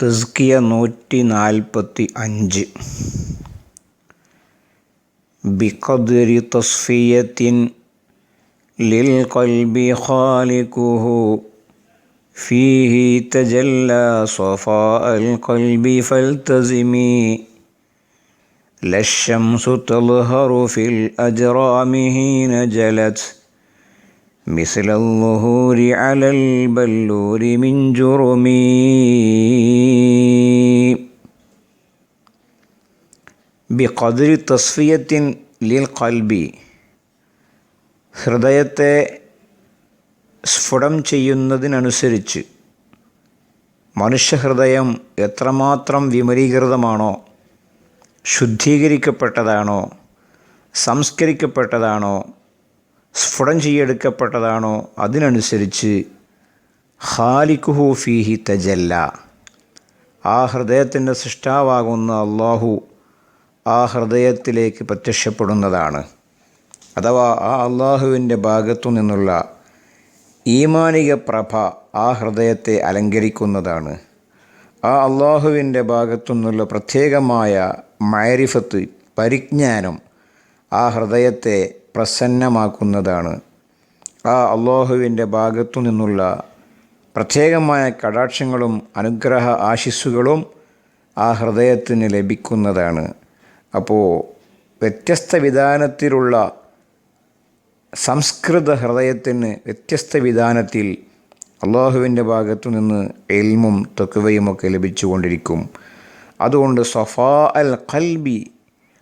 തസ്കിയ നൂറ്റി നാൽപ്പത്തി അഞ്ച് ബിഖദ്രി തസ്ഫിയത്തിൻ ലിൽ ഖൽബി ഖാലിഖുഹു فيه تجلى صفاء القلب فالتزمي لا الشمس تظهر في الأجرام حين جلت مثل الظهور على البلور من جرمي بقدر تصفية للقلب ഹൃദയത്തെ സ്ഫുടം ചെയ്യുന്നതിനനുസരിച്ച് മനുഷ്യഹൃദയം എത്രമാത്രം വിമലീകൃതമാണോ ശുദ്ധീകരിക്കപ്പെട്ടതാണോ സംസ്കരിക്കപ്പെട്ടതാണോ സ്ഫുടം ചെയ്യെടുക്കപ്പെട്ടതാണോ? അതിനനുസരിച്ച് ഖാലിഖുഹു ഫീഹി തജല്ല. ആ ഹൃദയത്തിന്റെ സൃഷ്ടാവാകുന്ന അള്ളാഹു ആ ഹൃദയത്തിലേക്ക് പ്രത്യക്ഷപ്പെടുന്നതാണ്. അഥവാ ആ അള്ളാഹുവിന്റെ ഭാഗത്തു നിന്നുള്ള ഈമാനിക പ്രഭ ആ ഹൃദയത്തെ അലങ്കരിക്കുന്നതാണ്. ആ അള്ളാഹുവിന്റെ ഭാഗത്തു നിന്നുള്ള പ്രത്യേകമായ മൈരിഫത്ത് പരിജ്ഞാനം ആ ഹൃദയത്തെ പ്രസന്നമാക്കുന്നതാണ്. ആ അള്ളാഹുവിന്റെ ഭാഗത്തു നിന്നുള്ള പ്രത്യേകമായ കടാക്ഷങ്ങളും അനുഗ്രഹ ആശിസ്സുകളും ആ ഹൃദയത്തിന് ലഭിക്കുന്നതാണ്. അപ്പോൾ വ്യത്യസ്ത വിധാനത്തിലുള്ള സംസ്കൃത ഹൃദയത്തിന് വ്യത്യസ്ത വിധാനത്തിൽ അള്ളാഹുവിന്റെ ഭാഗത്തു നിന്ന് എൽമും തൊക്കുവയുമൊക്കെ ലഭിച്ചുകൊണ്ടിരിക്കും. അതുകൊണ്ട് സഫാ അൽ ഖൽബി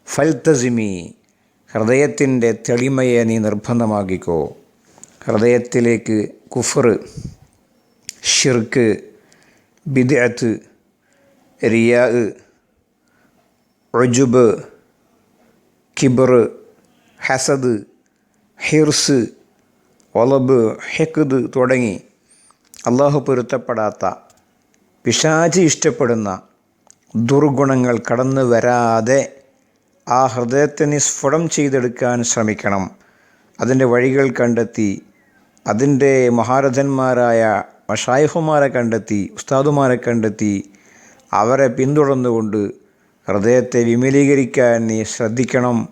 ഫൽത്തസിമി ഹൃദയത്തിന്റെ തെളിമയെ നീ നിർബന്ധമാക്കിക്കോ. ഹൃദയത്തിലേക്ക് കുഫർ ഷിർക്ക് ബിദ്അത്ത് റിയാ ഒജുബ് കിബർ ഹസദ് ഹിർസ് ഒലബ് ഹെക്കുദ് തുടങ്ങി അള്ളാഹു പൊരുത്തപ്പെടാത്ത പിശാചി ഇഷ്ടപ്പെടുന്ന ദുർഗുണങ്ങൾ കടന്നു വരാതെ ആ ഹൃദയത്തെ നിസ്ഫുടം ചെയ്തെടുക്കാൻ ശ്രമിക്കണം. അതിന്റെ വഴികൾ കണ്ടെത്തി അതിന്റെ മഹാരഥന്മാരായ മഷായിഹുമാരെ കണ്ടെത്തി ഉസ്താദുമാരെ കണ്ടെത്തി അവരെ പിന്തുടർന്നുകൊണ്ട് ഹൃദയത്തെ വിമലീകരിക്കാൻ നീ ശ്രദ്ധിക്കണം.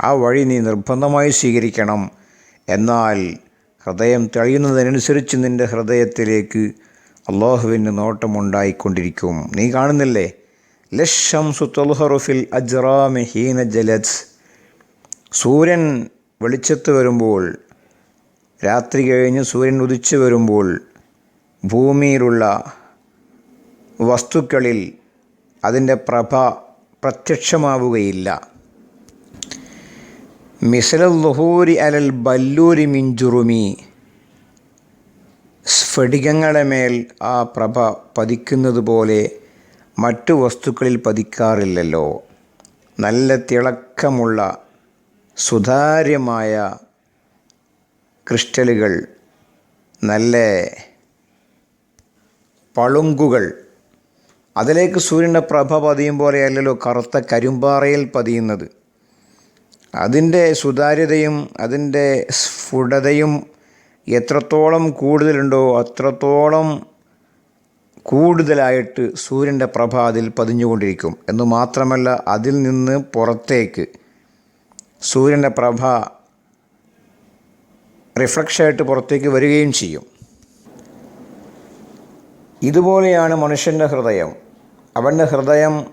ആ വഴി നീ നിർബന്ധമായി സ്വീകരിക്കണം. എന്നാൽ ഹൃദയം തെളിയുന്നതിനനുസരിച്ച് നിന്റെ ഹൃദയത്തിലേക്ക് അള്ളാഹുവിന്റെ നോട്ടമുണ്ടായിക്കൊണ്ടിരിക്കും നീ കാണുന്നില്ലേ? ലഷം സുത്തൽഹറുഫിൽ അജ്റാമി ഹീന ജലജ്. സൂര്യൻ വെളിച്ചത്ത് വരുമ്പോൾ രാത്രി കഴിഞ്ഞ് സൂര്യൻ ഉദിച്ചു വരുമ്പോൾ ഭൂമിയിലുള്ള വസ്തുക്കളിൽ അതിന്റെ പ്രഭ പ്രത്യക്ഷമാവുകയില്ല. മിസലുഹൂരി അലൽ ബല്ലൂരി മിഞ്ചുറുമി സ്ഫടികങ്ങളുടെ മേൽ ആ പ്രഭ പതിക്കുന്നത് പോലെ മറ്റു വസ്തുക്കളിൽ പതിക്കാറില്ലല്ലോ. നല്ല തിളക്കമുള്ള സുതാര്യമായ ക്രിസ്റ്റലുകൾ നല്ല പളുങ്കുകൾ. അതിലേക്ക് സൂര്യന്റെ പ്രഭ പതിയും പോലെയല്ലല്ലോ കറുത്ത കരിമ്പാറയിൽ പതിയുന്നത്. അതിന്റെ സുതാര്യതയും അതിന്റെ സ്ഫുടതയും എത്രത്തോളം കൂടുതലുണ്ടോ അത്രത്തോളം കൂടുതലായിട്ട് സൂര്യന്റെ പ്രഭ അതിൽ പതിഞ്ഞുകൊണ്ടിരിക്കും. എന്ന് മാത്രമല്ല അതിൽ നിന്ന് പുറത്തേക്ക് സൂര്യന്റെ പ്രഭ റിഫ്ലക്ഷായിട്ട് പുറത്തേക്ക് വരികയും ചെയ്യും. ഇതുപോലെയാണ് മനുഷ്യന്റെ ഹൃദയം. അവന്റെ ഹൃദയം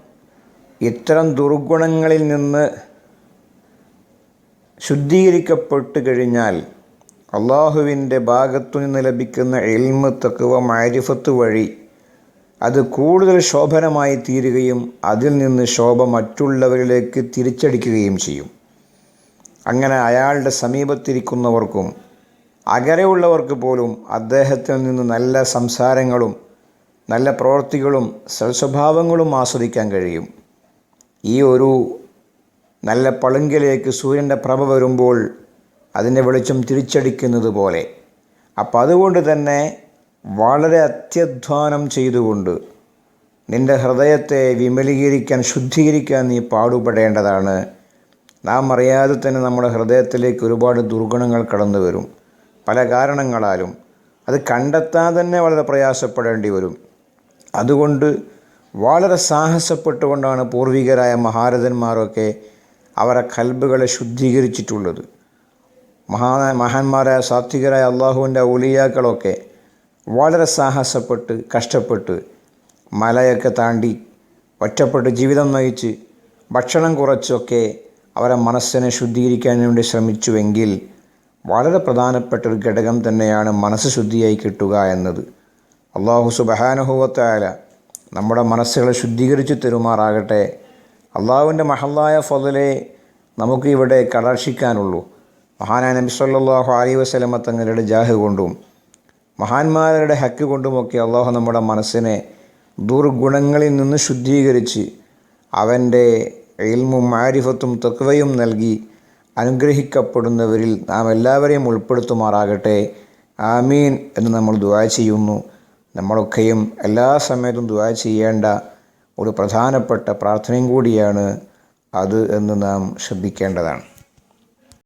ഇത്തരം ദുർഗുണങ്ങളിൽ നിന്ന് ശുദ്ധീകരിക്കപ്പെട്ട് കഴിഞ്ഞാൽ അള്ളാഹുവിന്റെ ഭാഗത്തു നിന്ന് ലഭിക്കുന്ന എൽമ് തക്കുവ മാരിഫത്ത് വഴി അത് കൂടുതൽ ശോഭനമായി തീരുകയും അതിൽ നിന്ന് ശോഭ മറ്റുള്ളവരിലേക്ക് തിരിച്ചടിക്കുകയും ചെയ്യും. അങ്ങനെ അയാളുടെ സമീപത്തിരിക്കുന്നവർക്കും അകരെയുള്ളവർക്ക് പോലും അദ്ദേഹത്തിൽ നിന്ന് നല്ല സംസാരങ്ങളും നല്ല പ്രവൃത്തികളും സൽസ്വഭാവങ്ങളും ആസ്വദിക്കാൻ കഴിയും. ഈ ഒരു നല്ല പളുങ്കിലേക്ക് സൂര്യന്റെ പ്രഭ വരുമ്പോൾ അതിന്റെ വെളിച്ചം തിരിച്ചടിക്കുന്നത് പോലെ അപ്പം അതുകൊണ്ട് തന്നെ വളരെ അത്യധ്വാനം ചെയ്തുകൊണ്ട് നിന്റെ ഹൃദയത്തെ വിമലീകരിക്കാൻ ശുദ്ധീകരിക്കാൻ നീ പാടുപെടേണ്ടതാണ്. നാം അറിയാതെ തന്നെ നമ്മുടെ ഹൃദയത്തിലേക്ക് ഒരുപാട് ദുർഗുണങ്ങൾ കടന്നു വരും. പല കാരണങ്ങളാലും അത് കണ്ടെത്താൻ തന്നെ വളരെ പ്രയാസപ്പെടേണ്ടി വരും. അതുകൊണ്ട് വളരെ സാഹസപ്പെട്ടുകൊണ്ടാണ് പൂർവികരായ മഹാരഥന്മാരൊക്കെ അവരെ കൽബുകളെ ശുദ്ധീകരിച്ചിട്ടുള്ളത്. മഹാ മഹാന്മാരായ സാത്വികരായ അള്ളാഹുവിന്റെ ഔലിയാക്കളൊക്കെ വളരെ സാഹസപ്പെട്ട് കഷ്ടപ്പെട്ട് മലയൊക്കെ താണ്ടി ഒറ്റപ്പെട്ട് ജീവിതം നയിച്ച് ഭക്ഷണം കുറച്ചൊക്കെ അവരെ മനസ്സിനെ ശുദ്ധീകരിക്കാൻ വേണ്ടി ശ്രമിച്ചുവെങ്കിൽ വളരെ പ്രധാനപ്പെട്ട ഒരു ഘടകം തന്നെയാണ് മനസ്സ് ശുദ്ധിയായി കിട്ടുക എന്നത്. അള്ളാഹു സുബഹാനുഭവത്തായ നമ്മുടെ മനസ്സുകളെ ശുദ്ധീകരിച്ച് തരുമാറാകട്ടെ. അള്ളാഹുവിന്റെ മഹല്ലായ ഫതിലെ നമുക്ക് ഇവിടെ കടാക്ഷിക്കാനുള്ളൂ. മഹാനായ നബി സല്ലാഹു അലൈഹി വസല്ലമ തങ്ങളുടെ ജാഹ് കൊണ്ടും മഹാന്മാരുടെ ഹക്ക് കൊണ്ടുമൊക്കെ അള്ളാഹു നമ്മുടെ മനസ്സിനെ ദുർഗുണങ്ങളിൽ നിന്ന് ശുദ്ധീകരിച്ച് അവന്റെ ഇൽമും ആരിഫത്തും തക്വയും നൽകി അനുഗ്രഹിക്കപ്പെടുന്നവരിൽ നാം എല്ലാവരെയും ഉൾപ്പെടുത്തുമാറാകട്ടെ. ആമീൻ എന്ന് നമ്മൾ ദുവാ ചെയ്യുന്നു. നമ്മളൊക്കെയും എല്ലാ സമയത്തും ദുവാ ചെയ്യേണ്ട ഒരു പ്രധാനപ്പെട്ട പ്രാർത്ഥനയും കൂടിയാണ് അത് എന്ന് നാം ശ്രദ്ധിക്കേണ്ടതാണ്.